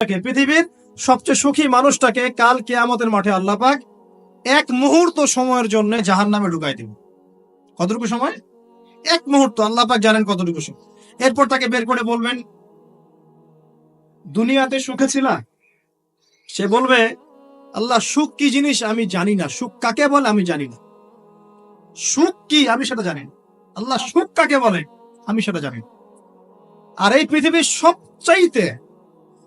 পৃথিবীর সবচেয়ে সুখী মানুষটাকে কাল কেয়ামতের মাঠে আল্লাহ পাক এক মুহূর্ত সময়ের জন্য জাহান নামে ঢুকাই দিব কতটুকু সময়? এক মুহূর্ত। আল্লাহ পাক জানেন কতটুকু সময়। এরপর তাকে বের করে বলবেন, দুনিয়াতে সুখে ছিলা? সে বলবে, আল্লাহ, সুখ কি জিনিস আমি জানি না। সুখ কাকে বলে আমি জানি না। সুখ কি আমি সেটা জানি আল্লাহ, সুখ কাকে বলে আমি সেটা জানি আর এই পৃথিবীর সবচাইতে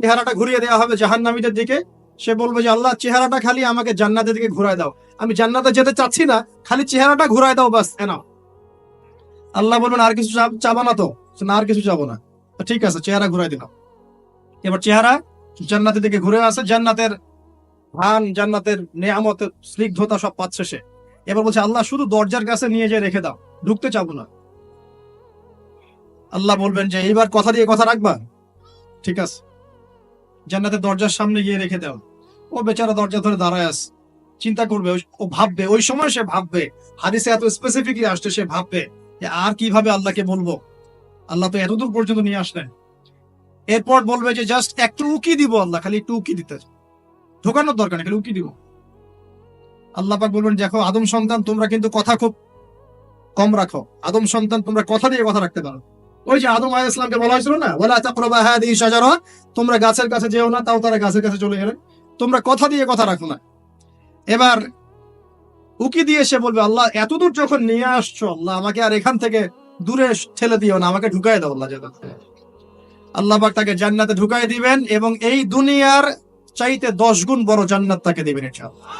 চেহারাটা ঘুরিয়ে দেওয়া হবে জাহান্নামীদের দিকে। সে বলবে যে, আল্লাহ, চেহারাটা খালি আমাকে জান্নাতের দিকে ঘুরায় দাও। আমি জান্নাতে যেতে চাচ্ছি না, খালি চেহারাটা ঘুরায় দাও বাস এনাও আল্লাহ বলবেন, আর কিছু চাবো না তো? না, আর কিছু চাবো না। ঠিক আছে, চেহারা ঘুরাই দিলাম। এবার চেহারা জান্নাতের দিকে ঘুরে আসে। জান্নাতের ধান জান্নাতের নেয়ামতের স্নিগ্ধতা সব পাচ্ছে সে। এবার বলছে, আল্লাহ, শুধু দরজার কাছে নিয়ে যেয়ে রেখে দাও, ঢুকতে চাবো না। আল্লাহ বলবেন যে, এইবার কথা দিয়ে কথা রাখবা। ঠিক আছে। জান্নাতের দরজার সামনে গিয়ে রেখে দাও। ও বেচারা দরজা ধরে দাঁড়ায় আস চিন্তা করবে ও ভাববে, ওই সময় সে ভাববে, হাদিসে এত স্পেসিফিকলি আসছে, সে ভাববে যে আর কীভাবে আল্লাহকে বলব। আল্লাহ তো এতদূর পর্যন্ত নিয়ে আসলেন। এরপর বলবে যে জাস্ট একটু উকি দিব আল্লাহ, খালি একটু উকি দিতে। ঢোকানোর দরকার নেই, খালি উকি দিব। আল্লাহ পাক বলবেন, দেখো, আদম সন্তান, তোমরা কিন্তু কথা খুব কম রাখো। আদম সন্তান, তোমরা কথা দিয়ে কথা রাখতে পারো। ওই যে আদম আলাইহিস সালামকে বলা হয়েছিল না, ওয়ালা তাকরাবা হাদিহি শাজারা তোমরা গাছের কাছে যেও না, তাও তারা গাছের কাছে চলে গেলেন তোমরা কথা দিয়ে কথা রাখো না। এবার উকি দিয়ে সে বলবে, আল্লাহ, এতদূর যখন নিয়ে আসছো, আল্লাহ, আমাকে আর এখান থেকে দূরে ঠেলে দিও না, আমাকে ঢুকাই দাও আল্লাহ জান্নাতে আল্লাহ পাক তাকে জান্নাতে ঢুকাই দিবেন এবং এই দুনিয়ার চাইতে দশ গুণ বড় জান্নাত তাকে দিবেন ইনশাআল্লাহ।